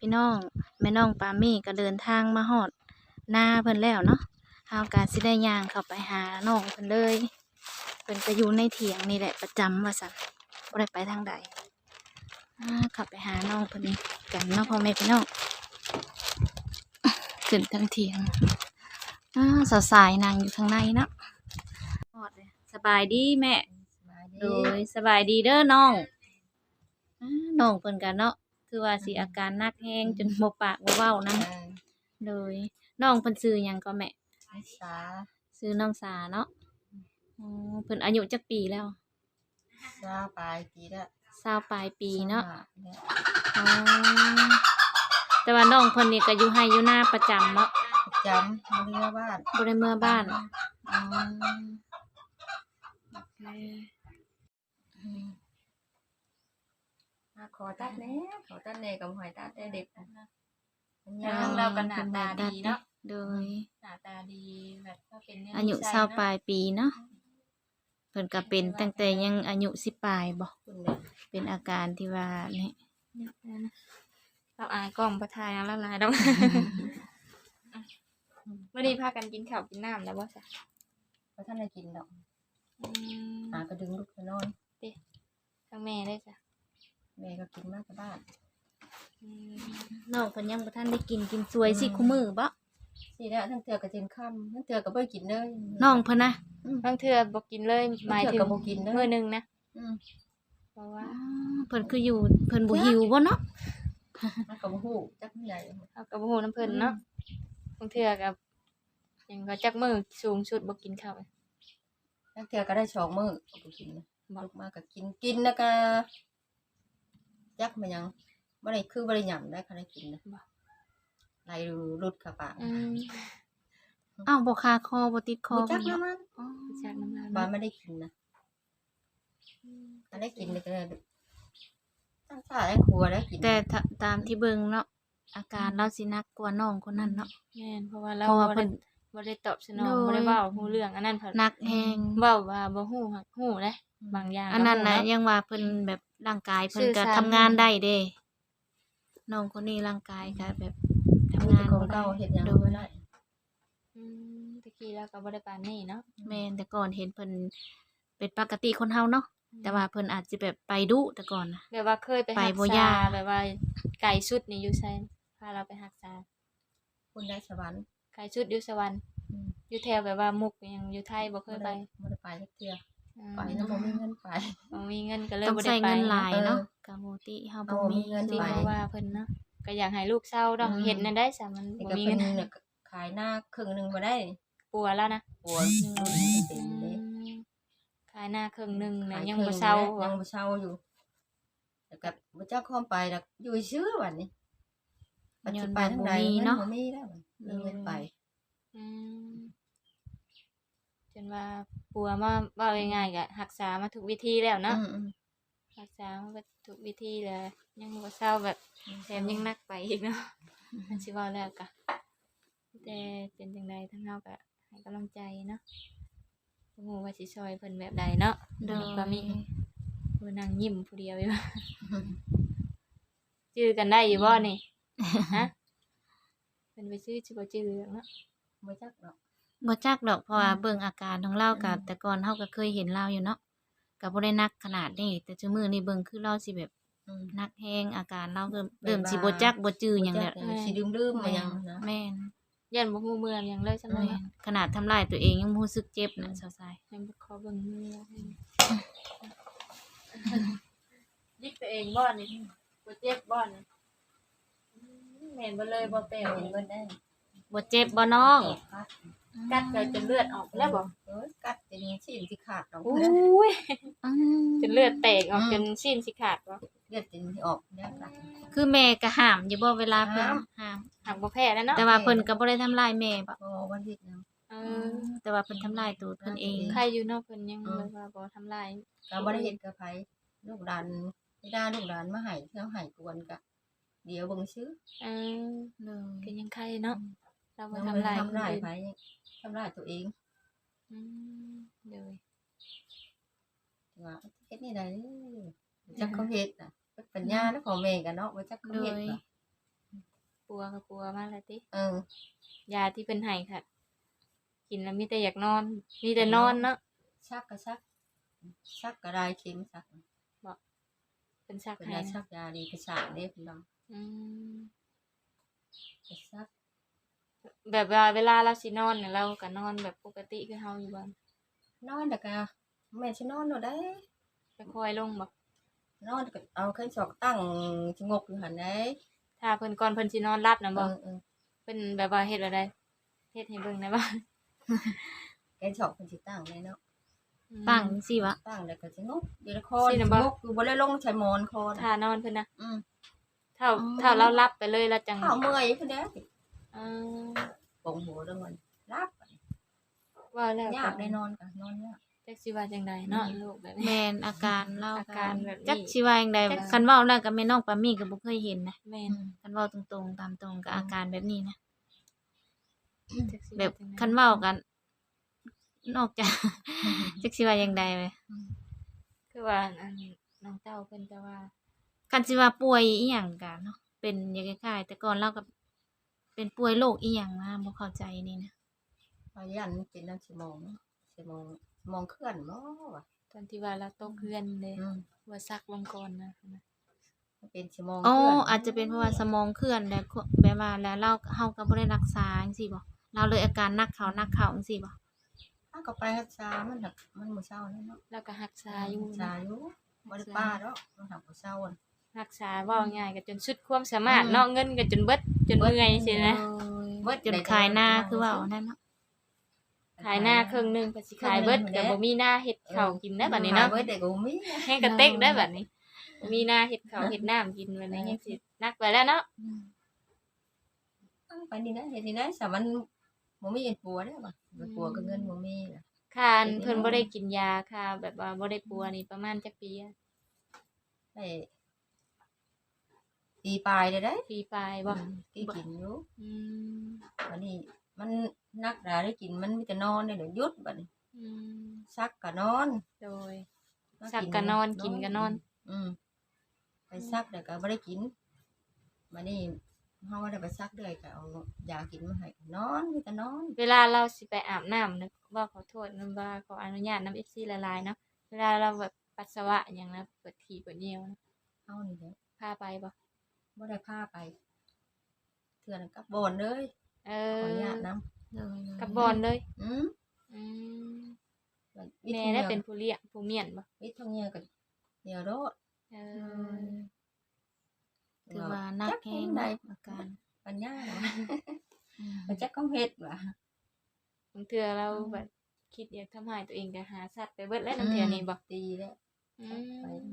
พี่น้อง แม่น้องปามี่ก็เดินทางมาฮอดหน้าเพิ่นแล้วเนาะเฮาก็สิได้ย่างเข้าไปหาน้องเพิ่นเลยเพิ่นก็อยู่ในเถียงนี่แหละประจำว่าซั่นบ่ได้ไปทางใดอ่าเขับไปหาน้องเพิ่นกันเนาะพ่อแม่พี่น้องขึ้นทางเถียงอ่าสาวสายนางอยู่ทางในเนาะฮอดเลยสบายดีแม่โดยสบายดีเด้อน้องอาน้องเพิ่นกันเนาะ คือว่าสิอาการหนักแฮงจนบ่ปากบ่เว้านํโดยน้องเพิ่นชื่อหยังก็แม่นิสาชื่อน้องสาเนาะอ๋อเพิ่นอายุจักปีแล้วซาปลายปีละ20ปลายปีเนาะเนี่ยอ๋อแต่ว่าน้องเพิ่นนี่ก็อยู่ให้อยู่หน้าประจำเนาะประจำมาเรือบ้านบ่ได้เมื่อบ้านอ๋อโอเคอืมมา ขอตัดแหน่ขอตัดแหน่กับหอยตัดได้เด็กนะมันทายางวเราก็หน้าตาดีเนาะโดย หน้าตาดีแบบก็เป็นเนี่อายุ20ปลายปีเนาะเพิ่นก็เป็นตั้งแต่ยังอายุ10ปลายบ่คุณเนี่ยเป็นอาการที่ว่านี่เราอายกล้องประทายเอาละลายดอกเมื่อนี้พากันกินข้าวกินน้ำแล้วบ่จ้ะเพราะท่านได้กินดอกอืมหากระดึงลูกไปนอนทั้งแม่ได้จ้ะ แม่ก็กินมากกับบ้านอืมน้องเพิ่นยังบ่ทันได้กินกินสวยสิคู่มือบ่สิแล้วทั้งเถื่อกับเจนค่ำทั้งเถื่อกับเบ่กินเลยน้องเพิ่นนะบางเทื่อบ่กินเลยหมายถึงเทื่อก็บ่กินเด้อมื้อหนึงนะอืมเพราะว่าเพิ่นคืออยู่เพิ่นบ่หิวบ่เนาะมันก็บ่ฮู้จักเมื่อใดเอากับฮู้น้ำเพิ่นเนาะบางเทื่อกับยังก็จักมื้อสูงสุดบ่กินข้าวทั้งเถื่อก็ได้สองมื้อก็บ่กินนะบ่ลูกมาก็กินกินแล้วก็ จักมันยังบ่ได้คือบ่ได้หยังได้คันได้กินนะบ่ ไหลรุดเข้าปากอืมอ้าวบ่คาคอบ่ติดคอบ่จักเพิ่นแล้วบ่มันอ๋อจักน้ำลายบ้าเนาะไม่ได้กินนะถ้าได้กินเลยก็ได้ตั้งสายครัวแล้วกินแต่ถ้าตามที่เบิ่งเนาะอาการเราสิหนักกว่าน้องคนนั้นเนาะแม่นเพราะว่าเราเพราะว่าบ่เพิ่ได้น บ่ได้ตอบสนองโดย บ่ได้เว้าฮู้เรื่องอันนั้นเพิ่นหนักแฮงเว้าว่าบ่ฮู้ฮักฮู้เด้บางอย่างอันนั้นก็น่ะฮู้เายังว่าเพิ่นแบบ ร่างกายเพิ่นสื่อก็สาร ทำงานได้เด้น้องคนนี้ร่างกายก็แบบทำทำงางานนของบ่ได้เก่าเห็ดหยังโดไม่ยได้อืมตะกี้เราก็บ่ได้ปานนี้เนาะแม่นแต่ก่อนเห็นเพิ่นเป็นปกติคนเฮาเนาะแต่ว่าเพิ่นอาจจะแบบไปดุแต่ก่อนนะแบบว่าเคยไปไปรักบ่ษาย่า แบบว่าไก่ชุดนี่อยู่ไสพาเราไปรักษาคุณได้สวรรค์ไก่ชุดอยู่สวรรค์อืมอยู่แถวแบบว่ามุกยังอยู่ไทยบ่เคยไปไม่ได้ไปสักเที่ยอืม ไปน้ำมันมีเงินไป บ่มีเงินก็เลยต้องบ่ได้ใช้ไปเงินหลายเนาะเออกับปกติเฮาเอาบ่บ่มีมีเงินที่ไปว่าเพิ่นเนาะก็อยากให้ลูกเศร้าดอกอืมเฮ็ดนั่นได้ซะมันนี่บ่ก็มีเป็เงินนเนี่ยขายหน้าครึ่งหนึ่งมาได้ปัวแล้วนะปวดเต็มเลยขายหน้าครึ่งหนึงน่ะขายยังครึ่บ่เศร้าแล้วยังบ่เศร้าอยู่แต่กับบ่จักความไปดอกอยู่ชื่อวันนี้ปัจจุบันทางใดย้อนว่าบ่มีเนาะบ่มีแล้วมีเงินไป อืมจนว่า ปัวมาเว้าง่ายๆก็รักษามาทุกวิธีแล้วเนาะอืมอืมรักษามาก็ทุกวิธีแล้วยังบ่เศร้าแบบแถมยังหนักไปอีกเนาะอันสิเว้าแล้วก็แต่เป็นจังไดทั้งเฮาก็ให้กำลังใจเนาะบ่ฮู้ว่าสิช่วยเพิ่นแบบใดเนาะโดย ก็มีผู้นั่งยิ้มผู้เดียวอยู่จื้อกันได้อยู่บ่นี่ ฮะเพิ่นไปซื้อสิบ่จื้อหรอกเนาะบ่จักดอก บ่จักดอกเพราะว่าอืมเบิ่งอาการของเรากับอืมแต่ก่อนเฮาก็เคยเห็นเราอยู่เนาะก็บ่ได้หนักขนาดนี้แต่ซุมื้อนี้เบิ่งคือเราสิแบบอืมหนักแฮงอาการเราเริ่มแบบเริ่มสิว่าบ่จักบ่จื้อหยังแล้วบ่จักสิลืมๆมาหยังนะแม่นยันบ่ฮู้เมืองหยังเลยซั่นแม่เนาะนขนาดทำลายตัวเองยังรู้สึกเจ็บนะสาวสายยังบ่ขอเบิ่งมือยิกตัวเองบ่นี่บ่เจ็บบ่นี่อืมแม่นบ่เลยบ่แปลวเห็นเบิดได้บ่เจ็บบ่น้อง กัดกัดก็จนเลือดออกแล้วบ่เอ้ยกัดจนชิ้นที่ขาดออกโอ้นะยอืมจนเลือดแตกออกอืมจนสิ้นสิขาดบ่เลือดจนที่ออกเนี่ยกัด คือแม่ก็ห้ามอยู่บ่เวลาเพิ่นห้าม ห้ามหักบ่แพ้แล้วเนาะแต่ว่าเพิ่นก็บ่ได้ทำลายแม่บ่พอวันที่นะเออือมแต่ว่าเพิ่นทำลายตัวเพิ่นเอง ใครอยู่เนาะเพิ่นยังอืมแบบว่าบ่ทำลายก็บ่ได้เห็นกับไผลูกหลานไม่ได้ลูกหลานมาให้เที่ยวให้กวนกะ เดี๋ยวเบิ่งซื้อเออเลยก็ยังใครเนาะเราบ่ยังทำบ่ลายทำลายคนอื่นไผ ทำลายตัวเองอืมเลยว่าเฮ็ดนี่ได้จักเขาเฮ็ดน่ะเป็นปัญญาแล้วของแม่กันเนาะว่าจักเขาเฮ็ดน่ะปัวก็ปัวมาแล้วติเออ ยาที่เพิ่นให้ค่ะ กินแล้วมีแต่อยากนอน มีแต่นอนเนาะชักก็ชัก ชักก็ได้เข็มชักเพิ่นซักเป็นให้ยาชันะกยาดีประสาทเด้พี่น้องอืมก็ชัก แบบว่าเวลาเราสินอนเนี่ยเราก็นอนแบบปกติคือเฮาอยู่บ่นอนแล้วก็แม่สินอนเนาะได้ไปคอยลงบ่นอนก็เอาเครื่องสอกตั้งชะงกอยู่หั่นได้ถ้าเพิ่นก่อนเพิ่นสินอนรับนะเอบ่อเออเพิ่นแบบว่าเฮ็ดอะไรเฮ็ดให้เบิ่งได้บ่แกงสอกเพิ่นสิตั้งเลยเนาะตั้งสิวะตั้งแล้วก็ชะงกอยู่ในคอชะงกคือบ่ได้ลงใช้หมอนคอถ้าน่ะนอนเพิ่นนะอืมถ้าถ้าเรารับไปเลยแล้วจังข้าวเมื่อยเพิ่นเด้ อเออปงหัวแล้วมันรับว่าแล้วยากได้นอนก็นอนยากจักสิว่าจังไดเนาะลูกแบบนี้ แม่นอาการเล่าอาการแบบนี้จักสิว่าจังใดจัก คันเว้าแล้วก็แม่น้องปามี่ก็บ่เคยเห็นนะแม่นคันเว้าตรงๆตามตรงก็อาการแบบนี้นะจักสิแบบว่าจังใดคันเว้ากัน นอกจาก จักสิว่าจังใดเว้ยคือว่าอันน้องเต้าเพิ่นจะว่าคันสิว่าป่วยอีหยังกันเนาะเป็นอย่างคล้ายๆแต่ก่อนเราก็ เป็นป่วยโรคอีหยังนะบ่เข้าใจนี่นะพยานมันเป็นน้ำสมองสมองสมองเคลื่อนบ่วะตอนที่ว่าเราตกเฮือนเลยอืมว่าซักลงก่อนนะมันเป็นสมองอ๋อเคลื่อนอาจจะเป็นเพราะว่าสมองเคลื่อนแล้วก็แบบว่าแล้วเราเฮาก็บ่ได้รักษาจังซี่บ่เราเลยอาการหนักเขาหนักเขาจังซี่บ่ถ้าก็ไปรักษามันหักมันบ่เศร้าแล้วเนาะแล้วก็รักษาอยู่รักษานะอยู่บ่ได้ป้าดอกมันหักบ่เศร้าอะ รักษาเว้าง่ายก็จนสุดความสามารถเนาะเงินก็จนเบิด จนเมื่อยสินะเบิดจนขายหน้าคือว่าเอานั่นเนาะขายหน้าครึ่งหนึงก็สิขายเบิดก็บ่มีหน้าเฮ็ดข้าวกินได้บัดนี้เนาะขยเบิดได้ก็บ่มีแห้งกระเต็กได้บัดนี้บ่มีหน้าเฮ็ดข้าวเฮ็ดน้ำกินบัดนี้ยังสินักไปแล้วเนาะเอาไปนี่นะเฮ็ดนี่นะสามันบ่มีเงินปัวได้บ่เงินปัวก็เงินบ่มีล่ะค่าอันเพิ่นบ่ได้กินยาค่าแบบว่าบ่ได้ปัวนี่ประมาณจักปีอะได้ ปีปลายได้ได้ปีปลายบ่ที่กินอยู่อืมวันนี้มันนักหนาได้กินมันมีแต่นอนได้เดี๋ยวหยุดบัดนี้อืมซักก็นอน โดยซักก็นอนกินก็นอน อืมไปซักแต่ก็ไม่ได้กินมานี่เฮาว่าได้ไปซักเรื่อยก็เอายากินมาให้นอนมีแต่นอน เวลาเราสิไปอาบน้ำนึกว่าขอโทษนำว่าขออนุญาตนำ FC ละลายเนาะเวลาเราแบบปัสสาวะอย่างนะเปิดทีเปิดเยี่ยวนะเฮานี่แหละพาไปบ่ บ่ได้พาไปเทื่อนั้นกลับบ่อนเลยเอขอออนุญาตนํเลยกับบอลเลยอืมอืมวิแม่ทได้ย์เป็นผู้เลี้ยงผู้เมียนบ่วิทย์ทองเนียก็เดี๋ยวโดดเอเอออถือว่านักแฮงได้เนาะอาการปัญญาเหรอมันจักก็เฮ็ดว่ะบางเทื่อเราแบบคิดอยากทำให้ตัวเองก็หาสัตว์ไปเบิดแล้วน้ำเทื่อนี้บ่ตีแล้วอืไปม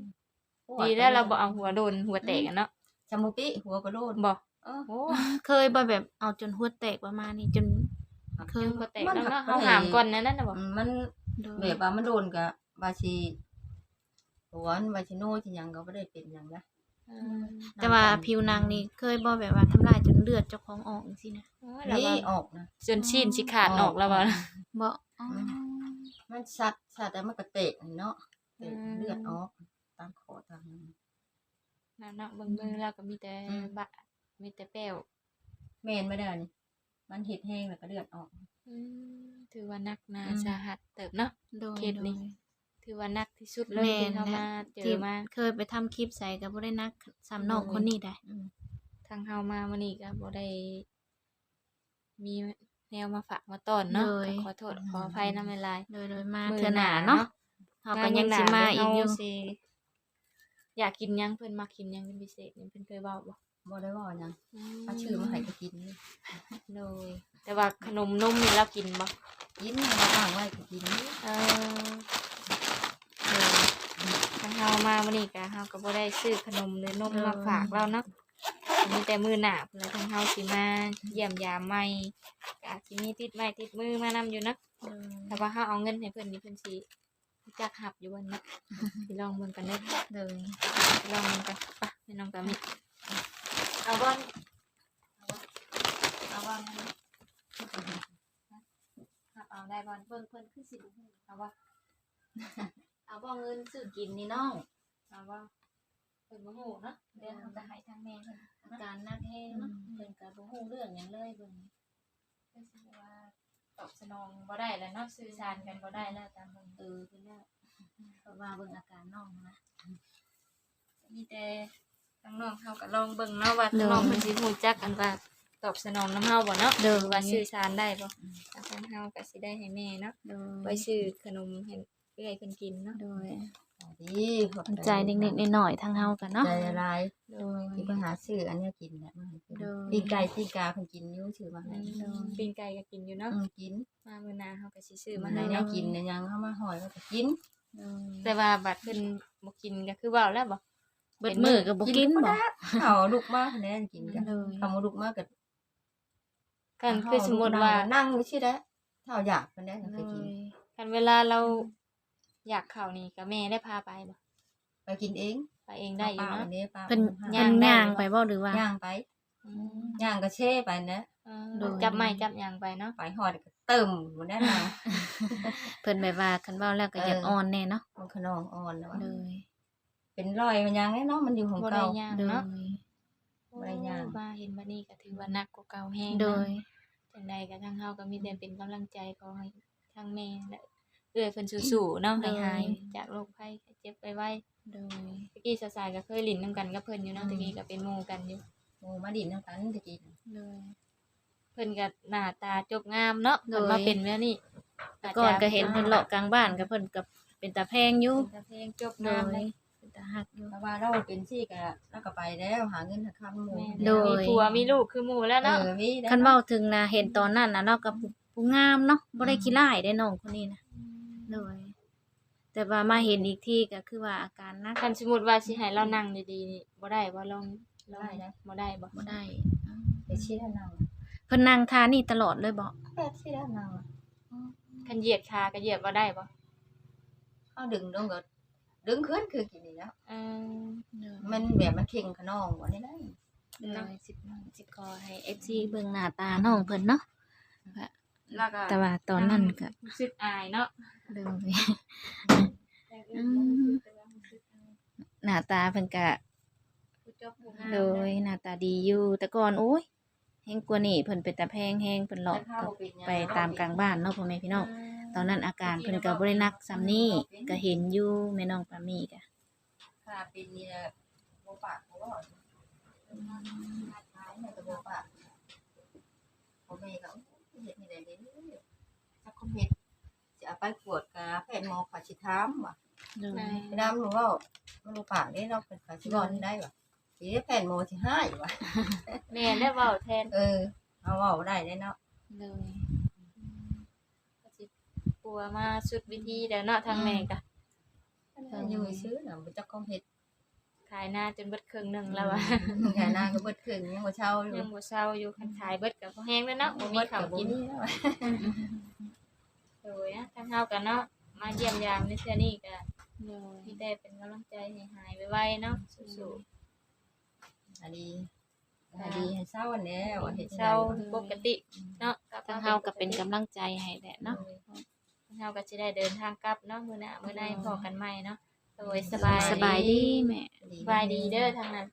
ดีแล้วเราบ่เอาหัวโดนหัวแตกกันเนาะ จมูกปิหัวกระโดดบ่เออโอ้เคยบ่แบบเอาจนหัวแตกประมาณนี้จนเคยยังบ่แตกมันแล้วหัเนาะกเฮาไปหามก่อนนั้นน่ะบ่อืมมันโดยแบบว่ามันโดนกับบาชีหัวมันบาชิโน่ที่หยังก็บ่ได้เป็นหยังนะเออแต่ว่าผิวนางนี่เคยบ่แบบว่าทำลายจนเลือดเจ้าของออกจังซี่นะโอ้ยแล้วนี่ว่าออกนะจนชิ้นสิขาดออกแล้วบ่บ่อ๋อมันสัดสัดแต่มันก็เตะเนาะเตะอืมเลือดออกตามคอตาม นั่นเนาะเบิ่งมือแล้วก็มีแต่อืม บะมีแต่แป้วเมนไม่ได้นี่มันเห็ดแห้งแล้วก็เลือดออก อืมถือว่านักหนาอืม สาหัสเติบเนาะ โดยเคสนี้ โดย ถือว่านักที่สุดเลยแม่นที่เขาและมาเจที่อมาเคยไปทำคลิปใส่ก็บ่ได้นักสามน้องคนนี้ได้ อืมทางเฮามามื้อนี้ก็บ่ได้ มีแนวมาฝากมาต้อนเนาะเลย ก็ขอโทษขออภัยนำหลาย โดยโดยมาๆเทื่อหน้าเนาะเฮาก็ยังสิมาอีกอยู่เฮาสิ อยากกินหยังเพิ่นมากินหยังเป็นพิเศษนี่เพิ่นเคยเว้าบ่บ่ได้ว่าหยังเอาชื่อมาให้ก็กินนี่เลยแต่ว่าขนมนมนี่เรากินบ่กินมาอ่างไว้ก็กินนี่เออเออทางเฮามามื้อนี้ก็เฮาก็บ่ได้ซื้อขนมหรือนมมาฝากเราเนาะมีแต่มื้อหน้าพุ่นแหละทางเฮาสิมาเยี่ยมยามใหม่ก็อาจสิมีติดไม้ติดมือมานำอยู่เนาะแต่ว่าเฮาเอาเงินให้เพิ่นนี่เพิ่นสิ รู้จักหับอยู่วันนาะสิลองเบิ่งกันเด้เลยลองเบิ่งกันไปไปน้องกามิเอาบ่เอาบ่หับเอาได้บ่เบิ่งเพิ่นคือสิบเอาบ่เอาบ่เงินซื้อกินนี่น้องเอาว่าเป็นมะฮูเนาะเดี๋ยวเราจะให้ทางแม่เพิ่นอาการนักแฮงเนาะเพิ่นก็บ่ฮู้เรื่องหยังเลยเบิ่งก็สิว่า ตอบสนองบ่ได้แล้วเนาะสื่อสารกันบ่ได้แล้วตามเบิ่งเออเพิ่นแล้วเพราะว่าเบิ่งอาการน้องนะมีแต่ทางน้องเฮาก็ลองเบิ่งเนาะว่าทางน้องเพิ่นสิรู้จักกันว่าตอบสนองนํเฮาบ่เนาะเด้อว่าสื่อสารได้บ่ทางเฮาก็สิได้ให้แม่เนาะโดยไว้ซื้อขนมให้เอื้อยเพิ่นกินเนาะโดย ดีขอบใจเด็กๆน้อยๆทางเฮากันเนาะใจอะไรโดยที่ไปหาซื้ออันเนี้ยกินเนี่ยมาให้กินโดย ปีกไก่ปีกาเพิ่นกินอยู่ชื่อมาให้โดยปิ้งไก่ก็กินอยู่เนาะอืมกินมามื้อหน้าเฮาก็สิซื้อมามาให้ให้แนวเนาะกินเนี่ยยังเข้ามาหอยแล้วก็กินโดยแต่ว่าบัดเพิ่นบ่กินก็คือเว้าแล้วบ่ เบิดมื้อก็บ่กินบ่เขาลูกมากแน่นกินกันโดยคำว่าลูกมากกับกันคือสมมุติว่านั่งอยู่ใช่ไหมเท่าอยากกันได้ก็โดไปกินยคันเวลาเรา อยากเข้านี่ก็แม่ได้พาไปบ่ไปกินเองไปเองได้อยู่ป้าเนาะอันนี้ป้าเพิ่นห้าเพิ่นย่างไปบ่หรือว่า ย่างไปอืมย่างก็เช่ไปนะเออโดยจับไม้จับหยังไปเนาะไปหอดก็เติมหมดแน่นอน เพิ่นแบบว่าคันเว้าแล้วก็อยากเอออ่อนแน่เนาะมันขนองอ่อนแล้วโดยเป็นรอยมันยังไงเนาะมันอยู่ของบ่ได้เก่าย่างโดเนาะยบ่ได้ย่างโอ้มาเห็นบัดนี้ก็ถือว่าหนักกว่าเก่าแฮงโดเนาะยจังใดก็ทางเฮาก็มีแต่เป็นกำลังใจขอให้ทางแม่และ เอื้อยเพิ่นสู้ๆเนาะให้หายจากโรคภัยไข้เจ็บไวๆโดยตะกี้สายๆก็เคยหลินนำกันกับเพิ่นอยู่เนาะตะกี้ก็เป็นหมู่กันอยู่หมูมาดินน้ำกันตะกี้น่ะโดยเพิ่นก็หน้าตาจบงามเนาะโดเพิ่ยนมาเป็นแม่นี่แต่ก่อนก็เห็นเพิ่นเลาะกลางบ้านก็เพิ่นก็เป็นตาแพงอยู่เป็นตาเพลงจบโดงามยเลยเป็นตาฮักอยู่เพราะว่าเราเป็นซี่ก็เราก็ไปแล้วหาเงินหาคำหมูแม่โดยมีผัวมีลูกคือหมู่แล้วเอเนาะอมีได้คันเว้าถึงนะเห็นตอนนั้นน่ะเราก็ผู้ผู้งามเนาะบ่ได้ขี้ร้ายได้น้องคนนี้นะ โดย แต่ว่ามาเห็นอีกทีก็คือว่าอาการหนักคันสมมุติว่าสิให้เรานั่งดีๆนี่บ่ได้บ่ลองลองได้นะบ่ได้บ่บ่ได้อ้าวไปชี้ด้านนางเพิ่นนั่งทานี่ตลอดเลยบ่แปดชี้ด้านนางคันเหยียดขาก็เหยียดบ่ได้บ่เขาดึงลงก็ดึงขึ้นคือกินนี่แล้ว เออมันแบบมันเข่งขนองวันนี้ได้โดยสิบสิบขอให้ FC เบิ่งหน้าตาน้องเพิ่นเนาะแล้วก็แต่ว่าตอนนั้นก็ รู้สึกอายเนาะ โดยอืมหน้าตาเพิ่นก็ผู้เจ้าผู้งามโดยหน้าตาดีอยู่ แต่ก่อนโอ้ยแฮงกว่านี้เพิ่นเป็นตาแพงแฮงเพิ่นหลอกกับไปตามกลางบ้านเนาะพ่อแม่พี่น้องตอนนั้นอาการเพิ่นก็บ่ได้หนักซำนี้ก็เห็นอยู่แม่น้องปามี่ก็ค่ะเป็นนี่แหละโบปากโบรอดท้ายเนี่ยก็โบปากพ่อแม่ก็เห็ดนี่แหละเด้สักคนเห็ดจะ เอาไปกวดกาแพทย์หมอขาชิถามว่ะโดยแม่ไปดำหนูว่ามันโบปากได้เราเป็นขาชิบอนได้ว่ะสีแพทย์หมอสิให้ว่ะแม่ได้เว้าแทนเออเอาเว่าได้ได้เนาะโดยก็สิปัวมาสุดวิธีแล้วเนาะทางแม่ก็อยู่ซื้อน่ะบ่จักของเฮ็ดขายหน้าจนเบิดครึ่งหนึงแล้วอะแค่นาก็เบิดครึ่งยังบ่เช่าอยู่ยังบ่เซาอยู่คันขายเบิดก็บ่แห้งแล้วเนาะบ่มีเบิดข้าวบ่กินมีแล้ว โดยนะทางเฮากันเนาะมาเยี่ยมยามในเทื่อนี้ก็โดยมีแต่เป็นกำลังใจให้หายไวๆเนาะสู้อันนี้อันนี้ให้เศร้าอันแล้วเฮ็ดๆเช้าปกติเนาะทางเฮาก็เป็นกำลังใจให้แหละเนาะทางเฮาก็สิได้เดินทางกลับเนาะมื้อหน้ามื้อใดพอกันใหม่เนาะโดยสบายสบายดีแม่ สบายดีเด้อทางนั้น